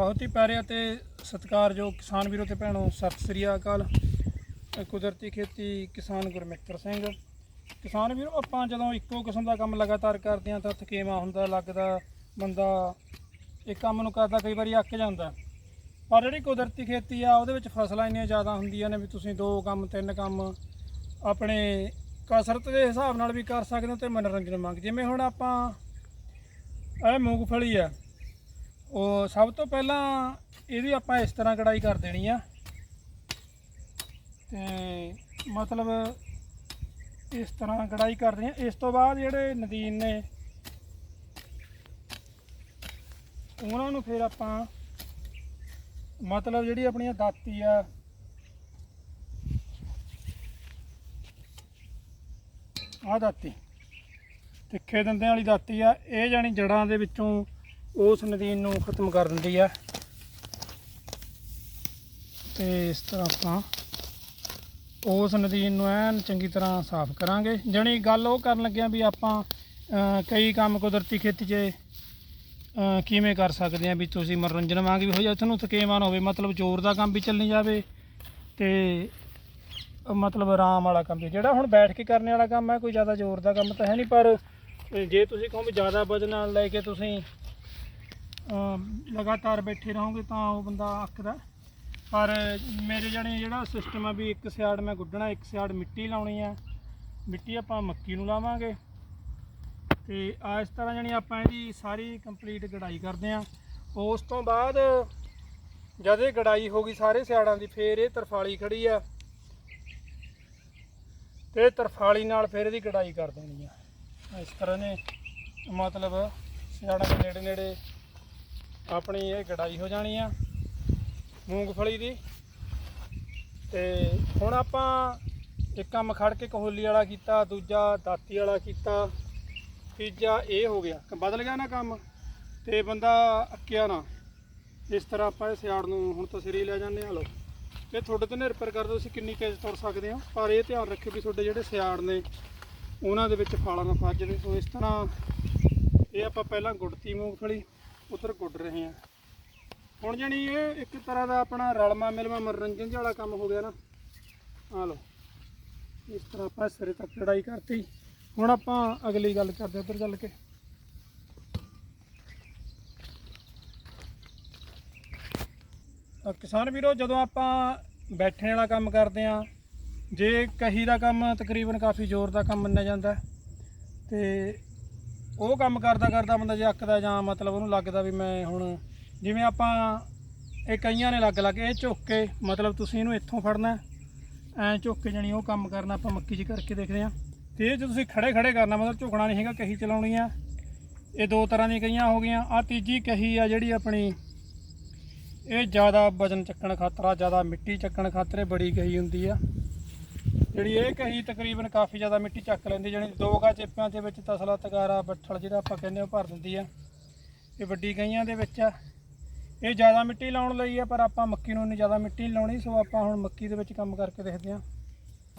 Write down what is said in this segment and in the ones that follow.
ਬਹੁਤ ਹੀ ਪਿਆਰੇ ਅਤੇ ਸਤਿਕਾਰਯੋਗ ਕਿਸਾਨ ਵੀਰੋ ਤੇ ਭੈਣੋ, ਸਤਿ ਸ੍ਰੀ ਅਕਾਲ। ਕੁਦਰਤੀ ਖੇਤੀ ਕਿਸਾਨ ਗੁਰਮਿੱਤਰ ਸਿੰਘ। ਕਿਸਾਨ ਵੀਰੋ, ਆਪਾਂ ਜਦੋਂ ਇੱਕੋ ਕਿਸਮ ਦਾ ਕੰਮ ਲਗਾਤਾਰ ਕਰਦੇ ਹਾਂ ਤਾਂ ਥਕੇਵਾ ਹੁੰਦਾ, ਲੱਗਦਾ ਬੰਦਾ ਇੱਕ ਕੰਮ ਨੂੰ ਕਰਦਾ, ਕਈ ਵਾਰੀ ਅੱਕ ਜਾਂਦਾ। ਪਰ ਜਿਹੜੀ ਕੁਦਰਤੀ ਖੇਤੀ ਆ, ਉਹਦੇ ਵਿੱਚ ਫਸਲਾਂ ਇੰਨੀਆਂ ਜ਼ਿਆਦਾ ਹੁੰਦੀਆਂ ਨੇ ਵੀ ਤੁਸੀਂ ਦੋ ਕੰਮ, ਤਿੰਨ ਕੰਮ ਆਪਣੇ ਕਸਰਤ ਦੇ ਹਿਸਾਬ ਨਾਲ ਵੀ ਕਰ ਸਕਦੇ ਹੋ ਤੇ ਮਨੋਰੰਜਨ ਮੰਗ। ਜਿਵੇਂ ਹੁਣ ਆਪਾਂ, ਇਹ ਮੂੰਗਫਲੀ ਆ। ਉਹ ਸਭ ਤੋਂ ਪਹਿਲਾਂ ਇਹਦੀ ਆਪਾਂ ਇਸ ਤਰ੍ਹਾਂ ਕਢਾਈ ਕਰ ਦੇਣੀ ਆ। ਤੇ ਮਤਲਬ ਇਸ ਤਰ੍ਹਾਂ ਕਢਾਈ ਕਰਦੇ ਦੇਣੀ ਆ। ਇਸ ਤੋਂ ਬਾਅਦ ਜਿਹੜੇ ਨਦੀਨ ਨੇ, ਉਹਨਾਂ ਨੂੰ ਫਿਰ ਆਪਾਂ ਮਤਲਬ ਜਿਹੜੀ ਆਪਣੀਆਂ ਦਾਤੀ ਆ, ਆਹ ਦਾਤੀ, ਤਿੱਖੇ ਦੰਦਿਆਂ ਵਾਲੀ ਦਾਤੀ ਆ, ਇਹ ਜਾਨੀ ਜੜਾਂ ਦੇ ਵਿੱਚੋਂ ਉਸ ਨਦੀਨ ਨੂੰ ਖਤਮ ਕਰ ਦਿੰਦੀ ਆ। ਤੇ ਇਸ ਤਰ੍ਹਾਂ ਆਪਾਂ ਉਸ ਨਦੀਨ ਨੂੰ ਐਨ ਚੰਗੀ ਤਰ੍ਹਾਂ ਸਾਫ਼ ਕਰਾਂਗੇ। ਜਾਣੀ ਗੱਲ ਉਹ ਕਰਨ ਲੱਗਿਆ ਵੀ ਆਪਾਂ ਕਈ ਕੰਮ ਕੁਦਰਤੀ ਖੇਤੀ 'ਚ ਕਿਵੇਂ ਕਰ ਸਕਦੇ ਆ ਵੀ ਤੁਸੀਂ ਮਨੋਰੰਜਨ ਵਾਂਗ ਵੀ ਹੋ ਜਾ ਤੁਹਾਨੂੰ ਥਕੇਵਾਨ ਹੋਵੇ, ਮਤਲਬ ਜ਼ੋਰ ਦਾ ਕੰਮ ਵੀ ਚੱਲਣੀ ਜਾਵੇ ਤੇ ਮਤਲਬ ਆਰਾਮ ਵਾਲਾ ਕੰਮ ਵੀ। ਜਿਹੜਾ ਹੁਣ ਬੈਠ ਕੇ ਕਰਨ ਵਾਲਾ ਕੰਮ ਹੈ, ਕੋਈ ਜ਼ਿਆਦਾ ਜ਼ੋਰ ਦਾ ਕੰਮ ਤਾਂ ਹੈ ਨਹੀਂ, ਪਰ ਜੇ ਤੁਸੀਂ ਕਹੋ ਵੀ ਜ਼ਿਆਦਾ ਵਜਨ ਨਾਲ ਲੈ ਕੇ ਤੁਸੀਂ ਲਗਾਤਾਰ ਬੈਠੇ ਰਹੋਗੇ ਤਾਂ ਉਹ ਬੰਦਾ ਅੱਕਦਾ। ਪਰ ਮੇਰੇ ਜਾਣੇ ਜਿਹੜਾ ਸਿਸਟਮ ਆ ਵੀ ਇੱਕ ਸਿਆੜ ਮੈਂ ਗੁੱਡਣਾ, ਇੱਕ ਸਿਆੜ ਮਿੱਟੀ ਲਾਉਣੀ ਆ। ਮਿੱਟੀ ਆਪਾਂ ਮੱਕੀ ਨੂੰ ਲਾਵਾਂਗੇ। ਤੇ ਇਸ ਤਰ੍ਹਾਂ ਜਾਣੀ ਆਪਾਂ ਇਹਦੀ ਸਾਰੀ ਕੰਪਲੀਟ ਗੜਾਈ ਕਰਦੇ ਆ। ਉਸ ਤੋਂ ਬਾਅਦ ਜਦ ਇਹ ਗੜਾਈ ਹੋ ਗਈ ਸਾਰੇ ਸਿਆੜਾਂ ਦੀ, ਫੇਰ ਇਹ ਤਰਫਾਲੀ ਖੜੀ ਆ। ਤੇ ਤਰਫਾਲੀ ਨਾਲ ਫਿਰ ਇਹਦੀ ਗੜਾਈ ਕਰ ਦੇਣੀ ਆ। ਇਸ ਤਰ੍ਹਾਂ ਨੇ ਮਤਲਬ ਸਿਆੜਾਂ ਦੇ ਨੇੜੇ ਨੇੜੇ ਆਪਣੀ ਇਹ ਗੜਾਈ ਹੋ ਜਾਣੀ ਆ ਮੂੰਗਫਲੀ ਦੀ। ਤੇ ਹੁਣ ਆਪਾਂ ਇੱਕ ਕੰਮ ਖੜ ਕੇ ਕਹੋਲੀ ਵਾਲਾ ਕੀਤਾ, ਦੂਜਾ ਦਾਤੀ ਵਾਲਾ ਕੀਤਾ, ਤੀਜਾ ਇਹ ਹੋ ਗਿਆ। ਬਦਲ ਗਿਆ ਨਾ ਕੰਮ ਤੇ ਬੰਦਾ ਅੱਕਿਆ ਨਾ। ਇਸ ਤਰ੍ਹਾਂ ਆਪਾਂ ਇਹ ਸਿਆੜ ਨੂੰ ਹੁਣ ਤਾਂ ਲੈ ਜਾਂਦੇ ਆ ਲੋ ਇਹ ਤੁਹਾਡੇ ਤੇ ਨਿਰਭਰ ਕਰਦਾ ਤੁਸੀਂ ਕਿੰਨੀ ਤੇਜ਼ ਤੁਰ ਸਕਦੇ ਹੋ, ਪਰ ਇਹ ਧਿਆਨ ਰੱਖਿਓ ਵੀ ਤੁਹਾਡੇ ਜਿਹੜੇ ਸਿਆੜ ਨੇ, ਉਹਨਾਂ ਦੇ ਵਿੱਚ ਫਾਲਾ ਨਾ ਫਸ ਜਾਵੇ ਸੋ ਇਸ ਤਰ੍ਹਾਂ ਇਹ ਆਪਾਂ ਪਹਿਲਾਂ ਗੁੱਡਤੀ ਮੂੰਗਫਲੀ ਉਧਰ ਗੁੱਡ ਰਹੇ ਹਾਂ ਹੁਣ ਜਾਣੀ ਇਹ ਇੱਕ ਤਰ੍ਹਾਂ ਦਾ ਆਪਣਾ ਰਲਮਾ ਮਿਲਮਾ ਮਨੋਰੰਜਨ ਜਿਹਾ ਵਾਲਾ ਕੰਮ ਹੋ ਗਿਆ ਨਾ। ਆ ਲਓ। ਇਸ ਤਰ੍ਹਾਂ ਆਪਾਂ ਸਿਰੇ ਤੱਕ ਚੜਾਈ ਕਰਤੀ। ਹੁਣ ਆਪਾਂ ਅਗਲੀ ਗੱਲ ਕਰਦੇ ਉਧਰ ਚੱਲ ਕੇ। ਕਿਸਾਨ ਵੀਰੋ ਜਦੋਂ ਆਪਾਂ ਬੈਠਣ ਵਾਲਾ ਕੰਮ ਕਰਦੇ ਆ ਜੇ ਕਹੀ ਦਾ ਕੰਮ ਤਕਰੀਬਨ ਕਾਫੀ ਜ਼ੋਰ ਦਾ ਕੰਮ ਮੰਨਿਆ ਜਾਂਦਾ ਹੈ, ਤੇ ਉਹ ਕੰਮ ਕਰਦਾ ਕਰਦਾ ਬੰਦਾ ਜੇ ਅੱਕਦਾ ਜਾਂ ਮਤਲਬ ਉਹਨੂੰ ਲੱਗਦਾ ਵੀ ਮੈਂ ਹੁਣ ਜਿਵੇਂ ਆਪਾਂ ਇਹ ਕਈਆਂ ਨੇ ਲੱਗ ਲੱਗ ਇਹ ਝੁੱਕ ਕੇ ਮਤਲਬ ਤੁਸੀਂ ਇਹਨੂੰ ਇੱਥੋਂ ਫੜਨਾ, ਐ ਝੁੱਕ ਕੇ ਜਾਣੀ ਉਹ ਕੰਮ ਕਰਨਾ ਆਪਾਂ ਮੱਕੀ 'ਚ ਕਰਕੇ ਦੇਖਦੇ ਆ ਤੇ ਇਹ ਜੇ ਤੁਸੀਂ ਖੜੇ ਖੜੇ ਕਰਨਾ, ਮਤਲਬ ਝੁਕਣਾ ਨਹੀਂ ਹੈਗਾ, ਕਹੀ ਚਲਾਉਣੀ ਆ। ਇਹ ਦੋ ਤਰ੍ਹਾਂ ਦੀਆਂ ਕਹੀਆਂ ਹੋ ਗਈਆਂ। ਆ ਤੀਜੀ ਕਹੀ ਆ ਜਿਹੜੀ ਆਪਣੀ ਇਹ ਜ਼ਿਆਦਾ ਵਜਨ ਚੱਕਣ ਖਾਤਰ ਆ ਜ਼ਿਆਦਾ ਮਿੱਟੀ ਚੱਕਣ ਖਾਤਰ ਬੜੀ ਕਹੀ ਹੁੰਦੀ ਆ। ਜਿਹੜੀ ਇਹ ਕਹੀ ਤਕਰੀਬਨ ਕਾਫੀ ਜ਼ਿਆਦਾ ਮਿੱਟੀ ਚੱਕ ਲੈਂਦੀ ਜਾਣੀ ਦੋ ਗਾ ਚੇਪਾਂ ਦੇ ਵਿੱਚ ਤਸਲਾ ਤਗਾਰਾ ਬੱਠਲ ਜਿਹੜਾ ਆਪਾਂ ਕਹਿੰਦੇ ਉਹ ਭਰ ਦਿੰਦੀ ਆ। ਇਹ ਵੱਡੀ ਕਈਆਂ ਦੇ ਵਿੱਚ ਆ। ਇਹ ਜ਼ਿਆਦਾ ਮਿੱਟੀ ਲਾਉਣ ਲਈ ਆ, ਪਰ ਆਪਾਂ ਮੱਕੀ ਨੂੰ ਨਹੀਂ ਜ਼ਿਆਦਾ ਮਿੱਟੀ ਨਹੀਂ ਲਾਉਣੀ, ਸੋ ਆਪਾਂ ਹੁਣ ਮੱਕੀ ਦੇ ਵਿੱਚ ਕੰਮ ਕਰਕੇ ਦੇਖਦੇ ਹਾਂ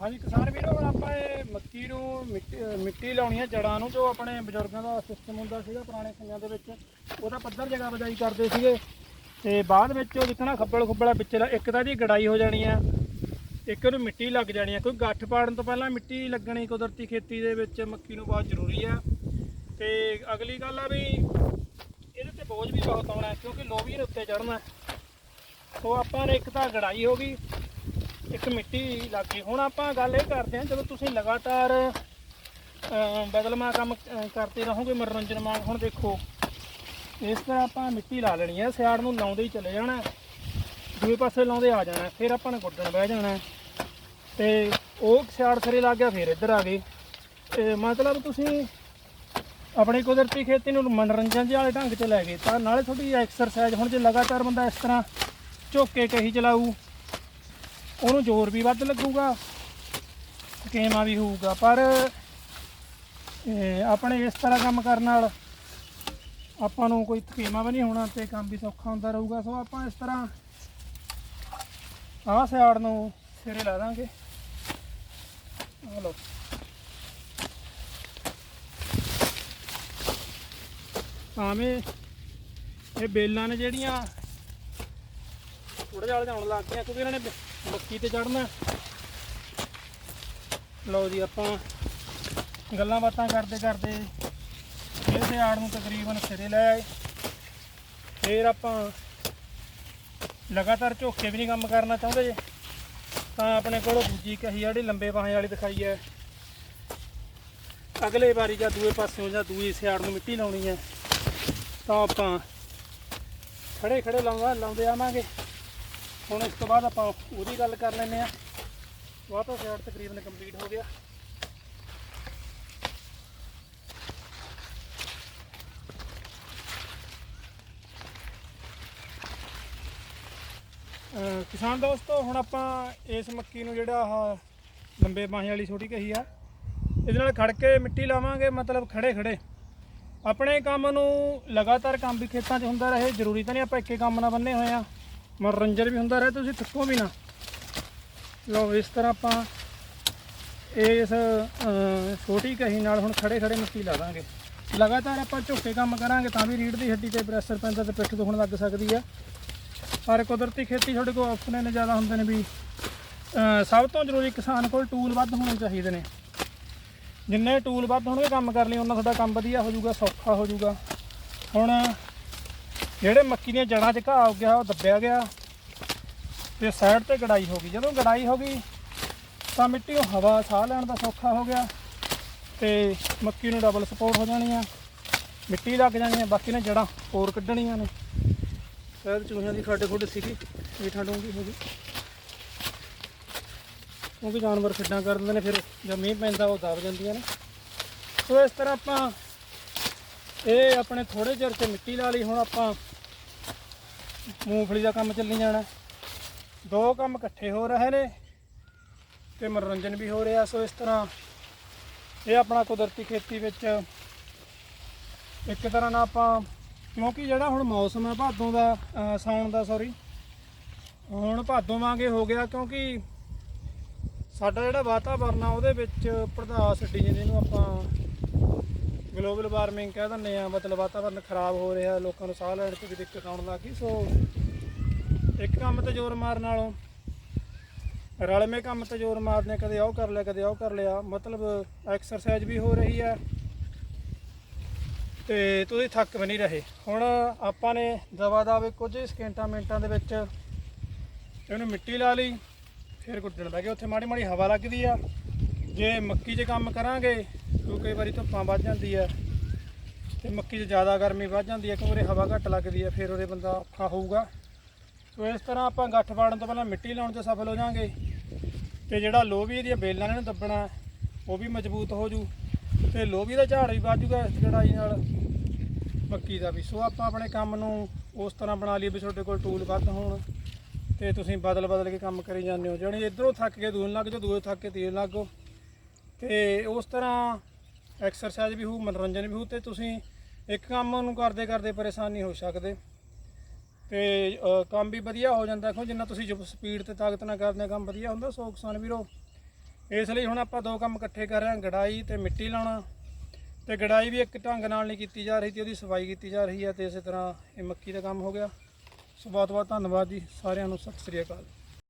ਹਾਂਜੀ, ਕਿਸਾਨ ਵੀਰੋ, ਹੁਣ ਆਪਾਂ ਇਹ ਮੱਕੀ ਨੂੰ ਮਿੱਟੀ ਮਿੱਟੀ ਲਾਉਣੀ ਆ, ਜੜਾਂ ਨੂੰ, ਜੋ ਆਪਣੇ ਬਜ਼ੁਰਗਾਂ ਦਾ ਸਿਸਟਮ ਹੁੰਦਾ ਸੀਗਾ ਪੁਰਾਣੇ ਸਮਿਆਂ ਦੇ ਵਿੱਚ, ਉਹਦਾ ਪੱਧਰ ਜਗ੍ਹਾ ਬਜਾਈ ਕਰਦੇ ਸੀਗੇ। ਤੇ ਬਾਅਦ ਵਿੱਚ ਉਹ ਦਿਖਣਾ ਖੱਬਲ ਖੁੱਬਲਾ ਵਿੱਚ ਇੱਕ ਤਾਂ ਦੀ ਗੜਾਈ ਹੋ ਜਾਣੀ ਆ। ਇੱਕ ਉਹਨੂੰ ਮਿੱਟੀ ਲੱਗ ਜਾਣੀ ਆ ਕੋਈ ਗੱਠ ਪਾੜਨ ਤੋਂ ਪਹਿਲਾਂ ਮਿੱਟੀ ਲੱਗਣੀ ਕੁਦਰਤੀ ਖੇਤੀ ਦੇ ਵਿੱਚ ਮੱਕੀ ਨੂੰ ਬਹੁਤ ਜ਼ਰੂਰੀ ਆ। ਤੇ ਅਗਲੀ ਗੱਲ ਆ ਵੀ ਇਹਦੇ ਤੇ ਬੋਝ ਵੀ ਬਹੁਤ ਆਉਣਾ ਕਿਉਂਕਿ ਲੋਬੀ ਦੇ ਉੱਤੇ ਚੜਨਾ ਸੋ ਆਪਾਂ ਨੇ ਇੱਕ ਤਾਂ ਗੜਾਈ ਹੋ ਗਈ ਇੱਕ ਮਿੱਟੀ ਲੱਗ ਗਈ। ਹੁਣ ਆਪਾਂ ਗੱਲ ਇਹ ਕਰਦੇ ਹਾਂ ਜਦੋਂ ਤੁਸੀਂ ਲਗਾਤਾਰ ਅਮ, ਬਦਲਮਾ ਕੰਮ ਕਰਦੇ ਰਹੋਗੇ ਮਨੋਰੰਜਨ ਵਾਂਗ ਹੁਣ ਦੇਖੋ ਇਸ ਤਰ੍ਹਾਂ ਆਪਾਂ ਮਿੱਟੀ ਲਾ ਲੈਣੀ ਹੈ ਸਿਆੜ ਨੂੰ ਲਾਉਂਦੇ ਹੀ ਚਲੇ ਜਾਣਾ ਦੂਏ ਪਾਸੇ ਲਾਉਂਦੇ ਆ ਜਾਣਾ, ਫਿਰ ਆਪਾਂ ਨੇ ਗੁੱਡਣ ਬਹਿ ਜਾਣਾ। ਹੈ। ਤੇ ਉਹ ਸਿਆੜ ਸਿਰੇ ਲੱਗ ਗਿਆ, ਫਿਰ ਇੱਧਰ ਆ ਗਏ। ਤੇ ਮਤਲਬ ਤੁਸੀਂ ਆਪਣੀ ਕੁਦਰਤੀ ਖੇਤੀ ਨੂੰ ਮਨੋਰੰਜਨ ਜਿਹੇ ਵਾਲੇ ਢੰਗ 'ਚ ਲੈ ਗਏ, ਤਾਂ ਨਾਲੇ ਤੁਹਾਡੀ ਐਕਸਰਸਾਈਜ਼ ਹੁਣ ਜੇ ਲਗਾਤਾਰ ਬੰਦਾ ਇਸ ਤਰ੍ਹਾਂ ਝੁੱਕ ਕੇ ਕਹੀ ਚਲਾਊ, ਉਹਨੂੰ ਜ਼ੋਰ ਵੀ ਵੱਧ ਲੱਗੂਗਾ ਥਕੇਵਾਂ ਵੀ ਹੋਊਗਾ। ਪਰ ਆਪਣੇ ਇਸ ਤਰ੍ਹਾਂ ਕੰਮ ਕਰਨ ਨਾਲ ਆਪਾਂ ਨੂੰ ਕੋਈ ਥਕੇਵਾਂ ਵੀ ਨਹੀਂ ਹੋਣਾ ਤੇ ਕੰਮ ਵੀ ਸੌਖਾ ਹੁੰਦਾ ਰਹੂਗਾ। ਸੋ ਆਪਾਂ ਇਸ ਤਰ੍ਹਾਂ ਆਹ ਸਿਆੜ ਨੂੰ ਸਿਰੇ ਲਾ ਦਾਂਗੇ। ਆ ਲਓ। ਭਾਵੇਂ ਇਹ ਬੇਲਾਂ ਨੇ ਜਿਹੜੀਆਂ ਥੋੜਾ ਜਿਹਾ ਜਾਣ ਲੱਗ ਗਿਆ ਕਿਉਂਕਿ ਇਹਨਾਂ ਨੇ ਮੱਕੀ ਤੇ ਚੜਨਾ ਲਓ ਜੀ, ਆਪਾਂ ਗੱਲਾਂ ਬਾਤਾਂ ਕਰਦੇ ਕਰਦੇ ਇਹ ਸਿਆੜ ਨੂੰ ਤਕਰੀਬਨ ਸਿਰੇ ਲੈ ਆਏ। ਫੇਰ ਆਪਾਂ ਲਗਾਤਾਰ ਝੋਕੇ ਵੀ ਨਹੀਂ ਕੰਮ ਕਰਨਾ ਚਾਹੁੰਦੇ ਜੇ। ਤਾਂ ਆਪਣੇ ਕੋਲੋਂ ਦੂਜੀ ਕਹੀ ਜਿਹੜੀ ਲੰਬੇ ਬਾਹਾਂ ਵਾਲੀ ਦਿਖਾਈ ਹੈ ਅਗਲੇ ਵਾਰੀ ਜਾਂ ਦੂਏ ਪਾਸਿਓਂ ਜਾਂ ਦੂਈ ਸਿਆੜ ਨੂੰ ਮਿੱਟੀ ਲਾਉਣੀ ਹੈ ਤਾਂ ਆਪਾਂ ਖੜੇ ਖੜੇ ਲਾਉਂਦਾ, ਲਾਉਂਦੇ ਆਵਾਂਗੇ। ਹੁਣ ਇਸ ਤੋਂ ਬਾਅਦ ਆਪਾਂ ਉਹਦੀ ਗੱਲ ਕਰ ਲੈਂਦੇ ਆ। ਉਹ ਤਾਂ ਸਿਆੜ ਤਕਰੀਬਨ ਕੰਪਲੀਟ ਹੋ ਗਿਆ। ਕਿਸਾਨ ਦੋਸਤੋ, ਹੁਣ ਆਪਾਂ ਇਸ ਮੱਕੀ ਨੂੰ ਜਿਹੜਾ ਆ ਲੰਬੇ ਬਾਹਾਂ ਵਾਲੀ ਛੋਟੀ ਕਹੀ ਆ, ਇਹਦੇ ਨਾਲ ਖੜ ਕੇ ਮਿੱਟੀ ਲਾਵਾਂਗੇ, ਮਤਲਬ ਖੜੇ ਖੜੇ। ਆਪਣੇ ਕੰਮ ਨੂੰ ਲਗਾਤਾਰ ਕੰਮ ਵੀ ਖੇਤਾਂ 'ਚ ਹੁੰਦਾ ਰਹੇ, ਜ਼ਰੂਰੀ ਤਾਂ ਨਹੀਂ ਆਪਾਂ ਇੱਕੇ ਕੰਮ ਨਾਲ ਬੰਨੇ ਹੋਏ ਆ। ਮਨੋਰੰਜਨ ਵੀ ਹੁੰਦਾ ਰਹੇ, ਤੁਸੀਂ ਥੱਕੋ ਵੀ ਨਾ। ਲਓ, ਇਸ ਤਰ੍ਹਾਂ ਆਪਾਂ ਇਸ ਛੋਟੀ ਕਹੀ ਨਾਲ ਹੁਣ ਖੜੇ ਖੜੇ ਮਿੱਟੀ ਲਾ ਦਾਂਗੇ ਲਗਾਤਾਰ ਆਪਾਂ ਝੁੱਕੇ ਕੰਮ ਕਰਾਂਗੇ, ਤਾਂ ਵੀ ਰੀੜ ਦੀ ਹੱਡੀ ਤੇ ਪ੍ਰੈਸ਼ਰ ਪੈਂਦਾ ਤੇ ਪਿੱਠ ਦੁਖਣ ਲੱਗ ਸਕਦੀ ਆ। ਪਰ ਕੁਦਰਤੀ ਖੇਤੀ ਤੁਹਾਡੇ ਕੋਲ ਆਪਸ਼ਨ ਨੇ ਜ਼ਿਆਦਾ ਹੁੰਦੇ ਨੇ ਵੀ ਸਭ ਤੋਂ ਜ਼ਰੂਰੀ ਕਿਸਾਨ ਕੋਲ ਟੂਲ ਵੱਧ ਹੋਣੇ ਚਾਹੀਦੇ ਨੇ। ਜਿੰਨੇ ਟੂਲ ਵੱਧ ਹੋਣਗੇ ਕੰਮ ਕਰ ਲਈ, ਉਹਨਾਂ ਤੁਹਾਡਾ ਕੰਮ ਵਧੀਆ ਹੋ ਜਾਊਗਾ ਸੌਖਾ ਹੋ ਜਾਊਗਾ ਹੁਣ ਜਿਹੜੇ ਮੱਕੀ ਦੀਆਂ ਜੜਾਂ 'ਚ ਘਾਹ ਹੋ ਗਿਆ, ਉਹ ਦੱਬਿਆ ਗਿਆ, ਤੇ ਸਾਈਡ ਤੇ ਗੜਾਈ ਹੋ ਗਈ। ਜਦੋਂ ਗੜਾਈ ਹੋ ਗਈ, ਤਾਂ ਮਿੱਟੀ ਨੂੰ ਹਵਾ, ਸਾਹ ਲੈਣ ਦਾ ਸੌਖਾ ਹੋ ਗਿਆ, ਤੇ ਮੱਕੀ ਨੂੰ ਡਬਲ ਸਪੋਰਟ ਹੋ ਜਾਣੀ ਆ ਮਿੱਟੀ ਲੱਗ ਜਾਣੀ ਆ ਬਾਕੀ ਨੇ ਜੜਾਂ ਹੋਰ ਕੱਢਣੀਆਂ ਨੇ। ਸ਼ਾਇਦ ਚੂਹਿਆਂ ਦੀ ਖੱਡ ਖੁੱਡ ਸੀਗੀ ਇਹ ਠੰਡੂਗੀ ਹੋ ਗਈ। ਕਿਉਂਕਿ ਜਾਨਵਰ ਖੱਡਾਂ ਕਰ ਦਿੰਦੇ ਨੇ, ਫਿਰ ਜਦ ਮੀਂਹ ਪੈਂਦਾ ਉਹ ਦਬ ਜਾਂਦੀਆਂ ਨੇ। ਸੋ ਇਸ ਤਰ੍ਹਾਂ ਆਪਾਂ ਇਹ ਆਪਣੇ ਥੋੜੇ ਚਿਰ ਤੇ ਮਿੱਟੀ ਲਾ ਲਈ, ਹੁਣ ਆਪਾਂ ਮੂੰਗਫਲੀ ਦਾ ਕੰਮ ਚੱਲੀ ਜਾਣਾ। ਦੋ ਕੰਮ ਇਕੱਠੇ ਹੋ ਰਹੇ ਨੇ ਤੇ ਮਨੋਰੰਜਨ ਵੀ ਹੋ ਰਿਹਾ। ਸੋ ਇਸ ਤਰ੍ਹਾਂ ਇਹ ਆਪਣਾ ਕੁਦਰਤੀ ਖੇਤੀ ਵਿੱਚ ਇੱਕ ਤਰ੍ਹਾਂ ਨਾਲ ਆਪਾਂ ਕਿਉਂਕਿ ਜਿਹੜਾ ਹੁਣ ਮੌਸਮ ਹੈ ਭਾਦੋਂ ਦਾ, ਅਹ, ਸਾਉਣ ਦਾ ਸੌਰੀ ਹੁਣ ਭਾਦੋਂ ਵਾਂਗੇ ਹੋ ਗਿਆ ਕਿਉਂਕਿ ਸਾਡਾ ਜਿਹੜਾ ਵਾਤਾਵਰਨ ਆ ਉਹਦੇ ਵਿੱਚ ਪ੍ਰਧਾਸ ਡੀ ਜਿਹਨੂੰ ਆਪਾਂ ਗਲੋਬਲ ਵਾਰਮਿੰਗ ਕਹਿ ਦਿੰਦੇ ਆ, ਮਤਲਬ ਵਾਤਾਵਰਨ ਖਰਾਬ ਹੋ ਰਿਹਾ, ਲੋਕਾਂ ਨੂੰ ਸਾਹ ਲੈਣ 'ਚ ਵੀ ਦਿੱਕਤ ਆਉਣ ਲੱਗ ਗਈ, ਸੋ ਇੱਕ ਕੰਮ ਤੇ ਜ਼ੋਰ ਮਾਰਨ ਨਾਲੋਂ ਰਲਵੇਂ ਕੰਮ ਤੇ ਜ਼ੋਰ ਮਾਰਨੇ, ਕਦੇ ਉਹ ਕਰ ਲਿਆ, ਕਦੇ ਉਹ ਕਰ ਲਿਆ, ਮਤਲਬ ਐਕਸਰਸਾਈਜ਼ ਵੀ ਹੋ ਰਹੀ ਹੈ। ਤੇ ਤੁਸੀਂ ਥੱਕ ਵੀ ਨਹੀਂ ਰਹੇ। ਹੁਣ ਆਪਾਂ ਨੇ ਦਵਾ ਦਾਵੇ ਕੁਝ ਸਕਿੰਟਾਂ ਮਿੰਟਾਂ ਦੇ ਵਿੱਚ ਇਹਨੂੰ ਮਿੱਟੀ ਲਾ ਲਈ, ਫਿਰ ਗੁੱਡਣ ਬਹਿ ਗਿਆ ਉੱਥੇ ਮਾੜੀ ਮਾੜੀ ਹਵਾ ਲੱਗਦੀ ਆ। ਜੇ ਮੱਕੀ 'ਚ ਕੰਮ ਕਰਾਂਗੇ, ਕਿਉਂਕਿ ਕਈ ਵਾਰੀ ਧੁੱਪਾਂ ਵੱਧ ਜਾਂਦੀ ਆ, ਤੇ ਮੱਕੀ 'ਚ ਜ਼ਿਆਦਾ ਗਰਮੀ ਵੱਧ ਜਾਂਦੀ ਆ ਕਿਉਂਕਿ ਉਹਦੇ ਹਵਾ ਘੱਟ ਲੱਗਦੀ ਆ, ਫਿਰ ਉਹਦੇ ਬੰਦਾ ਔਖਾ ਹੋਊਗਾ। ਸੋ ਇਸ ਤਰ੍ਹਾਂ ਆਪਾਂ ਗੱਠ ਪਾੜਨ ਤੋਂ ਪਹਿਲਾਂ ਮਿੱਟੀ ਲਾਉਣ 'ਚ ਸਫਲ ਹੋ ਜਾਾਂਗੇ, ਤੇ ਜਿਹੜਾ ਲੋਹੀ ਇਹਦੀਆਂ ਬੇਲਾਂ ਨੇ ਇਹਨੂੰ ਦੱਬਣਾ, ਉਹ ਵੀ ਮਜ਼ਬੂਤ ਹੋ ਜੂ। ਤੇ ਲੋਹੀ ਦਾ ਝਾੜ ਵੀ ਵੱਧ ਜੂਗਾ ਇਸ ਲੜਾਈ ਨਾਲ। ਮੱਕੀ ਦਾ ਵੀ। ਸੋ ਆਪਾਂ ਆਪਣੇ ਕੰਮ ਨੂੰ ਉਸ ਤਰ੍ਹਾਂ ਬਣਾ ਲਈਏ ਵੀ ਤੁਹਾਡੇ ਕੋਲ ਟੂਲ ਵੱਧ ਹੋਣ ਤੇ ਤੁਸੀਂ ਬਦਲ ਬਦਲ ਕੇ ਕੰਮ ਕਰੀ ਜਾਂਦੇ ਹੋ। ਜਾਣੀ ਇਧਰੋਂ ਥੱਕ ਕੇ ਦੂਰ ਲੱਗ ਜਾਓ ਦੂਏ ਥੱਕ ਕੇ ਤੀਰ ਲੱਗੋ ਤੇ ਉਸ ਤਰ੍ਹਾਂ ਐਕਸਰਸਾਈਜ਼ ਵੀ ਹੋਊ, ਮਨੋਰੰਜਨ ਵੀ ਹੋਊ ਤੇ ਤੁਸੀਂ ਇੱਕ ਕੰਮ ਨੂੰ ਕਰਦੇ ਕਰਦੇ ਪਰੇਸ਼ਾਨ ਨਹੀਂ ਹੋ ਸਕਦੇ। ਤੇ ਕੰਮ ਵੀ ਵਧੀਆ ਹੋ ਜਾਂਦਾ। ਕਿਉਂ ਜਿੰਨਾ ਤੁਸੀਂ ਸਪੀਡ ਤੇ ਤਾਕਤ ਨਾਲ ਕਰਦੇ ਕੰਮ ਵਧੀਆ ਹੁੰਦਾ। ਸੋ ਕਿਸਾਨ ਵੀਰੋ ਇਸ ਲਈ ਹੁਣ ਆਪਾਂ ਦੋ ਕੰਮ ਇਕੱਠੇ ਕਰ ਰਹੇ ਹਾਂ, ਗੜਾਈ ਤੇ ਮਿੱਟੀ ਲਾਉਣਾ। ਤੇ ਗੜਾਈ ਵੀ ਇੱਕ ਢੰਗ ਨਾਲ ਨਹੀਂ ਕੀਤੀ ਜਾ ਰਹੀ ਤੇ ਉਹਦੀ ਸਫ਼ਾਈ ਕੀਤੀ ਜਾ ਰਹੀ ਹੈ ਤੇ ਇਸੇ ਤਰ੍ਹਾਂ ਇਹ ਮੱਕੀ ਦਾ ਕੰਮ ਹੋ ਗਿਆ। ਸੋ ਬਹੁਤ ਬਹੁਤ ਧੰਨਵਾਦ ਜੀ ਸਾਰਿਆਂ ਨੂੰ, ਸਤਿ ਸ੍ਰੀ ਅਕਾਲ।